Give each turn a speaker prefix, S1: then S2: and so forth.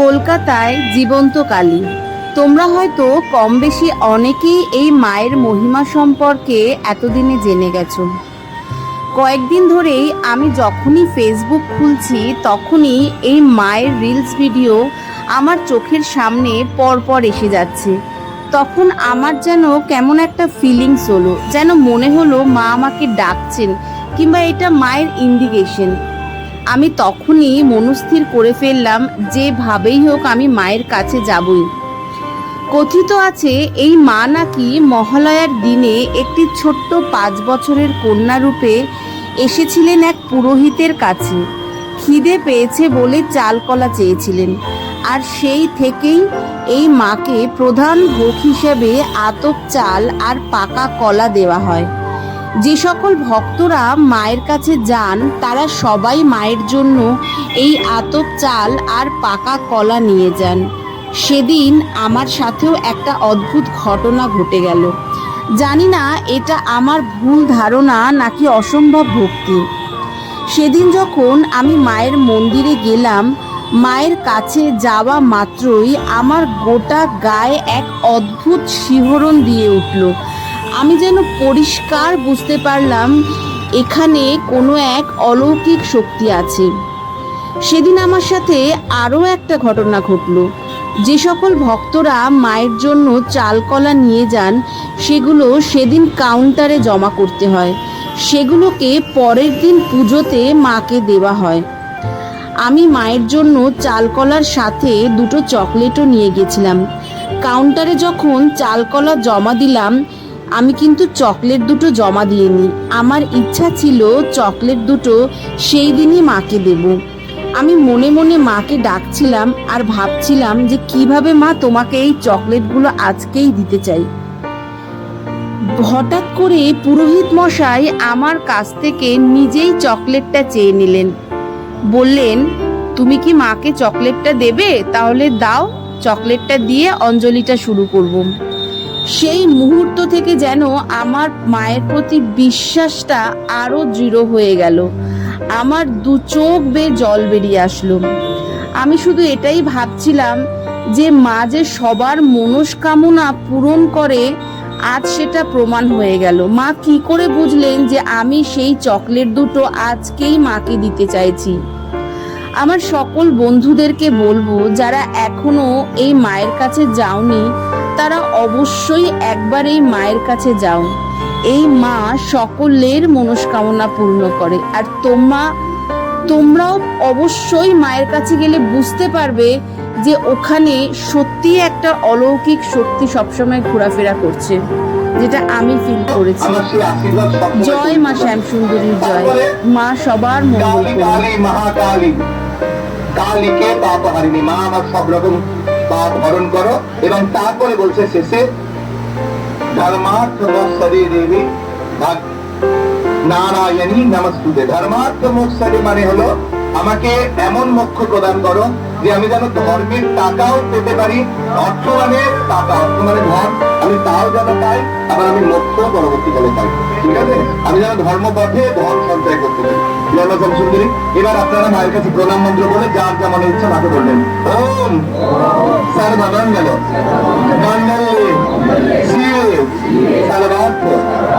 S1: কলকাতায় জীবন্ত কালী তোমরা হয়তো কম বেশি অনেকেই এই মায়ের মহিমা সম্পর্কে এতদিনে জেনে গেছো। কয়েকদিন ধরেই আমি যখনই ফেসবুক খুলছি, তখনই এই মায়ের রিলস ভিডিও আমার চোখের সামনে পরপর এসে যাচ্ছে। তখন আমার যেন কেমন একটা ফিলিংস হলো, যেন মনে হলো মা আমাকে ডাকছেন কিংবা এটা মায়ের ইন্ডিকেশন আমি তখনই মনস্থির করে ফেললাম, যেভাবেই হোক আমি মায়ের কাছে যাবই। কথিত আছে, এই মা নাকি মহালয়ার দিনে একটি ছোট্ট পাঁচ বছরের কন্যা রূপে এসেছিলেন এক পুরোহিতের কাছে। খিদে পেয়েছে বলে চালকলা চেয়েছিলেন। আর সেই থেকেই এই মাকে প্রধান ভোগ হিসেবে আতপ চাল আর পাকা কলা দেওয়া হয়। যে সকল ভক্তরা মায়ের কাছে যান, তারা সবাই মায়ের জন্য এই আতপ চাল আর পাকা কলা নিয়ে যান। সেদিন আমার সাথেও একটা অদ্ভুত ঘটনা ঘটে গেল। জানি না এটা আমার ভুল ধারণা নাকি অসম্ভব ভক্তি। সেদিন যখন আমি মায়ের মন্দিরে গেলাম, মায়ের কাছে যাওয়া মাত্রই আমার গোটা গায়ে এক অদ্ভুত শিহরণ দিয়ে উঠল। আমি যেন পরিষ্কার বুঝতে পারলাম, এখানে কোনো এক অলৌকিক শক্তি আছে। সেদিন আমার সাথে আরও একটা ঘটনা ঘটলো। যে সকল ভক্তরা মায়ের জন্য চালকলা নিয়ে যান, সেগুলো সেদিন কাউন্টারে জমা করতে হয়। সেগুলোকে পরের দিন পুজোতে মাকে দেওয়া হয়। আমি মায়ের জন্য চালকলার সাথে দুটো চকলেটও নিয়ে গেছিলাম। কাউন্টারে যখন চালকলা জমা দিলাম আমি কিন্তু চকলেট দুটো জমা দিয়ে দিইনি। আমার ইচ্ছা ছিল চকলেট দুটো সেই দিনই মাকে দেবো। আমি মনে মনে মাকে ডাকছিলাম আর ভাবছিলাম যে কীভাবে মা তোমাকে এই চকলেটগুলো আজকেই দিতে চাই। হঠাৎ করে পুরোহিত মশাই আমার কাছ থেকে নিজেই চকলেটটা চেয়ে নিলেন। বললেন, তুমি কি মাকে চকলেটটা দেবে? তাহলে দাও, চকলেটটা দিয়ে অঞ্জলিটা শুরু করব। সেই মুহূর্ত থেকে যেন আমার মায়ের প্রতি বিশ্বাসটা আরও দৃঢ় হয়ে গেল। আমার দু চোখ বেয়ে জল বেরিয়ে আসলো। আমি শুধু এটাই ভাবছিলাম যে মা যে সবার মনস্কামনা পূরণ করে, আজ সেটা প্রমাণ হয়ে গেল। মা কি করে বুঝলেন যে আমি সেই চকলেট দুটো আজকেই মাকে দিতে চাইছি? আমার সকল বন্ধুদেরকে বলব, যারা এখনও এই মায়ের কাছে যাওনি তারা অবশ্যই একবার এই মায়ের কাছে যাও। এই মা সকলের মনস্কামনা পূর্ণ করে। আর তোমরা তোমরাও অবশ্যই মায়ের কাছে গেলে বুঝতে পারবে যে ওখানে সত্যি একটা অলৌকিক শক্তি সবসময় ঘোরাফেরা করছে যেটা আমি ফিল করেছি। জয় মা শ্যাম সুন্দরীর জয়। মা সবার মঙ্গল
S2: কালী
S1: করুন
S2: কালীকে পাপ হারিনি। মা আমার সব রকম পাপ হরণ করো এবং তারপরে বলছে শেষে নারায়ণী নমস্তুতে। মানে হলো, আমাকে এমন প্রদান করো যে আমি যেন ধর্মের টাকাও পেতে পারি অর্থ মানে টাকা অর্থ মানে আমি তাও যেন পাই, আবার আমি পরবর্তীকালে পাই। ঠিক আছে? আমি যেন ধর্ম পথে ধন সঞ্চয় করতে পারি। এবার আপনারা মায়ের কাছে প্রণাম মন্ত্র বলে যার যেমন ইচ্ছা মাকে বললেন। ওম abandono. Mandale, sigue, alabanza.